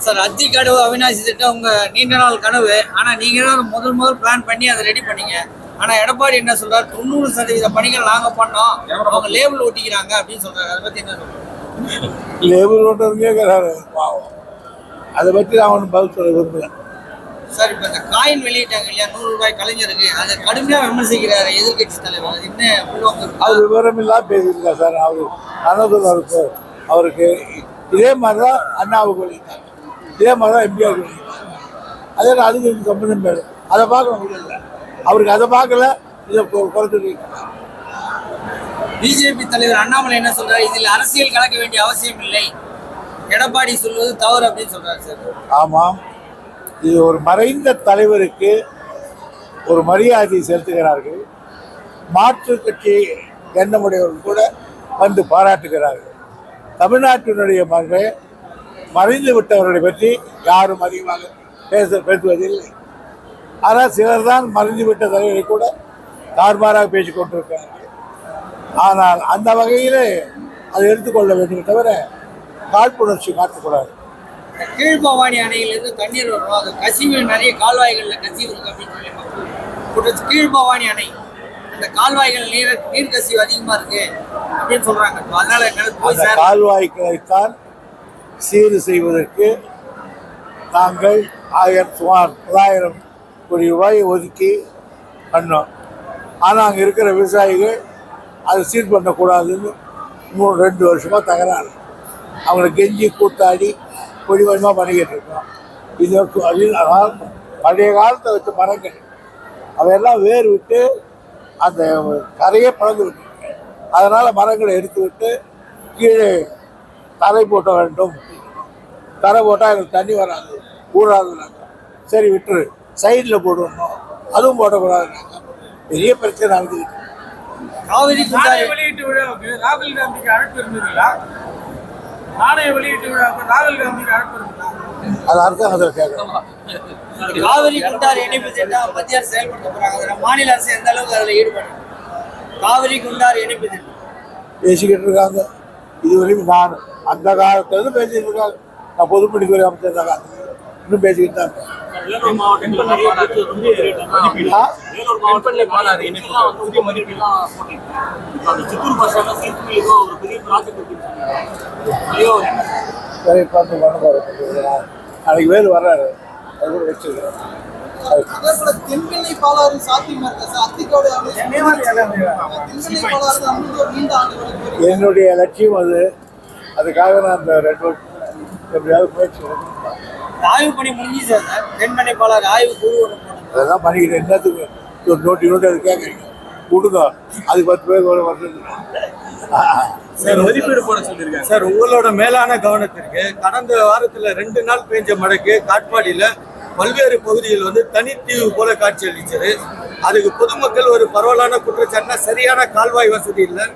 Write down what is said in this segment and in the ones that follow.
Sir அத்தி கனவு அவினாசி திட்டம் உங்க நீண்ட நாள் கனவு. ஆனா நீங்க தான் முதல் முதல் பிளான் பண்ணி அதை ரெடி பண்ணீங்க. ஆனா எடப்பாடி என்ன சொல்றாரு? தொண்ணூறு சதவீத பணிகள் நாங்க பண்ணோம். அவங்க லேபிள் ஒட்டிக்கிறாங்க அப்படின்னு சொல்றாரு. அதை பத்தி என்ன சொல்றீங்க? கேட்குறாரு பாவம். அதை பற்றி நான் ஒன்றும் பதில் சொல்ல விரும்பல. சார் இப்ப இந்த காயின் வெளியிட்டாங்க இல்லையா? நூறு ரூபாய் கலைஞருக்கு. அதை கடுமையா விமர்சிக்கிறாரு எதிர்க்கட்சி தலைவர். என்ன இருக்கா? அது விவரமில்லாம பேசியிருக்கா சார். அவர் அனந்தருக்கு அவருக்கு இதே மாதிரி தான் அண்ணாவுக்கு இதே மாதிரி தான் வெளியிட்டாங்க அதே அதுக்கு எனக்கு சம்மந்தம் பேரு அதை பார்க்க முடியல அவருக்கு அதை பார்க்கல இதை குறைச்சிட்டு பிஜேபி தலைவர் அண்ணாமலை என்ன சொல்றாரு? இதில் அரசியல் கலக்க வேண்டிய அவசியம் இல்லை. எடப்பாடி சொல்வது தவறு அப்படின்னு சொல்றாரு சார். ஆமாம் இது ஒரு மறைந்த தலைவருக்கு ஒரு மரியாதை செலுத்துகிறார்கள். மாற்று கட்சி எண்ணமுடையவர்கள் கூட வந்து பாராட்டுகிறார்கள். தமிழ்நாட்டினுடைய மகன் மறைந்து விட்டவர்களை பற்றி யாரும் அதிகமாக பேச பேசுவதில்லை. ஆனால் சிலர் தான் மறைந்து விட்ட தலைவரை கூட தார்மாராக பேசிக் கொண்டிருக்கிறார்கள். ஆனால் அந்த வகையில் அதை எடுத்துக்கொள்ள வேண்டுமே தவிர காழ்ப்புணர்ச்சி காட்டக்கூடாது. கீழ்பவானி அணையிலிருந்து தண்ணீர் வரும். அது கசிவு நிறைய கால்வாய்கள்ல கசிவு இருக்கு அப்படின்னு சொல்லி கீழ்பவானி அணை. அந்த கால்வாய்கள் நீர் நீர் கசிவு அதிகமா இருக்கு அப்படின்னு சொல்றாங்க. அதனால கால்வாய்களைத்தான் சீர் செய்வதற்கு நாங்கள் ஆயிரம் சுமார் தொள்ளாயிரம் கோடி ரூபாய் ஒதுக்கி பண்ணோம். ஆனால் அங்கே இருக்கிற விவசாயிகள் அதை சீர் பண்ணக்கூடாதுன்னு மூணு ரெண்டு வருஷமாக தகராறு. அவங்கள கெஞ்சி கூத்தாடி கொஞ்சம் கொஞ்சமாக பண்ணிக்கிட்டு இருக்கோம். இது பழைய காலத்தை வச்ச மரங்கள் அவையெல்லாம் வேர் விட்டு அந்த கரையே பறந்து விட்டு அதனால் மரங்களை எடுத்து விட்டு கீழே தரை போட்ட வேண்டும். தரை போட்டால் எனக்கு தண்ணி வராது ஊறாதுனாங்க சரி விட்டுரு. சைடில் போடணும். அதுவும் போடக்கூடாதுனாங்க பெரிய பிரச்சனை நடந்துக்கிட்டு காவிரி வெளியீட்டு விழாவுக்கு ராகுல் காந்திக்கு அழைப்பு இருந்ததுங்களா? நாணய வெளியீட்டு விழாவுக்கு ராகுல் காந்திக்கு அழைப்பு இருந்ததா? அது அரசாங்கத்தில் கேட்கணும் காவிரி குண்டாறு இணைப்பு திட்டம் மத்திய அரசு செயல்படுத்த போறாங்க. அதுல மாநில அரசு எந்த அளவுக்கு அதுல ஈடுபடும் காவிரி குண்டாறு இணைப்பு திட்டம். பேசிக்கிட்டு இருக்காங்க. இதுவரையும் நான் அந்த காலத்துலேருந்து பேசிக்கிட்டு இருக்காங்க நான் பொதுப்பணித்துறை அமைச்சர் தான். இன்னும் பேசிக்கிட்டு தான் இருக்கேன். நாளைக்கு வேறு வர்றாரு. அது கூட வச்சுருக்கேன். அதே போல பாலாறு சாத்தியமா இருக்கா சார் அத்திக்கோடு பாலாறு நீண்ட ஆண்டு என்னுடைய லட்சியம் அது. அதுக்காக நான் அந்த ரெண்டு வருஷம் எப்படியாவது முயற்சி. ஆய்வு பணி முடிஞ்சு சார் தென்மனை பாலாறு ஆய்வு குழு அதெல்லாம் பண்ணிக்கிட்டு என்னத்துக்கு ஒரு நோட்டி நோட்டி அது கேட்குறீங்க. கொடுங்க. அதுக்கு பத்து பேர் ஒரு வருஷம் சார் மதிப்பீடு போட சொல்லியிருக்காங்க. சார் உங்களோட மேலான கவனத்திற்கு கடந்த வாரத்துல ரெண்டு நாள் பெஞ்ச மழைக்கு காட்பாடியில பல்வேறு பகுதிகள் வந்து தனித்தீவு போல காட்சி அளிச்சது அதுக்கு பொதுமக்கள் ஒரு பரவலான குற்றச்சாட்டுனா சரியான கால்வாய் வசதி இல்லை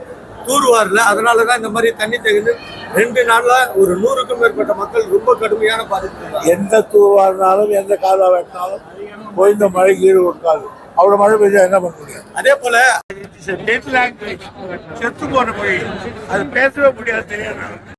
தூர்வாரில் அதனால தான் இந்த மாதிரி தண்ணி தகுந்து ரெண்டு நாள்ல ஒரு நூறுக்கும் மேற்பட்ட மக்கள் ரொம்ப கடுமையான பாதிப்பு எந்த தூர்வாரினாலும் எந்த கால்வா வெட்டினாலும் போய் மழைக்கு ஈடு கொடுக்காது அவ்வளோ மழை பெஞ்சா என்ன பண்ண முடியும்? அதே போல செத்து போன மொழி. அது பேசவே முடியாது தெரியாது?